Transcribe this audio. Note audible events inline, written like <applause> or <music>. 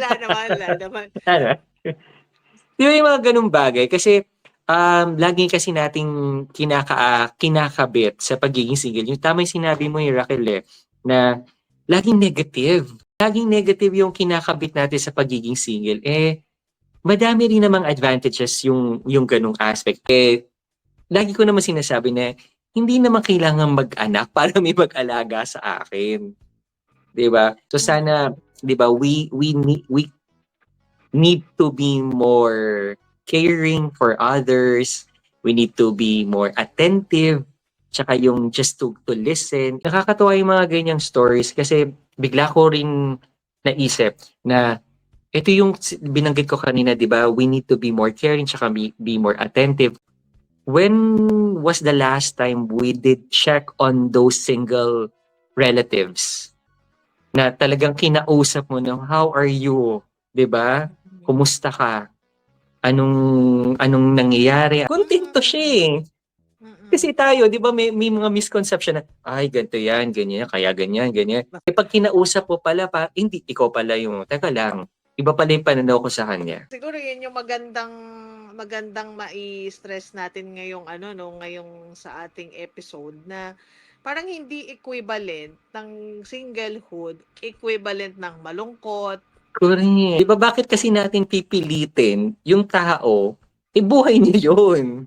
wala naman, wala naman. <laughs> Ano? Di ba yung mga ganung bagay? Kasi um, lagi kasi nating kinaka, kinakabit sa pagiging single. Yung tama yung sinabi mo yung Raquel eh, na laging negative. Laging negative yung kinakabit natin sa pagiging single. Eh, madami rin namang advantages yung, yung ganung aspect. Eh, lagi ko naman sinasabi na hindi naman kailangan mag-anak <laughs> para may mag-alaga sa akin. 'Di ba? So sana, 'di ba, we we need we need to be more caring for others. We need to be more attentive. Tsaka yung just to, to listen. Nakakatawa yung mga ganyang stories kasi bigla ko rin naisip na ito yung binanggit ko kanina, di ba? We need to be more caring tsaka be, be more attentive. When was the last time we did check on those single relatives? Na talagang kinausap mo ng how are you? Di ba? Kumusta ka? Anong anong nangyayari? Kontento siya eh. Kasi tayo, di ba, may, may mga misconception na, ay, ganito yan, ganyan, kaya ganyan, ganyan. Eh, pag kinausap mo pala, pa, hindi, ikaw pala yung, teka lang, iba pala yung pananaw ko sa kanya. Siguro yun yung magandang magandang mai-stress natin ngayong ano no, ngayong sa ating episode na parang hindi equivalent ng singlehood, equivalent ng malungkot. Correct. Di ba, bakit kasi natin pipilitin yung tao, eh, buhay niya yun.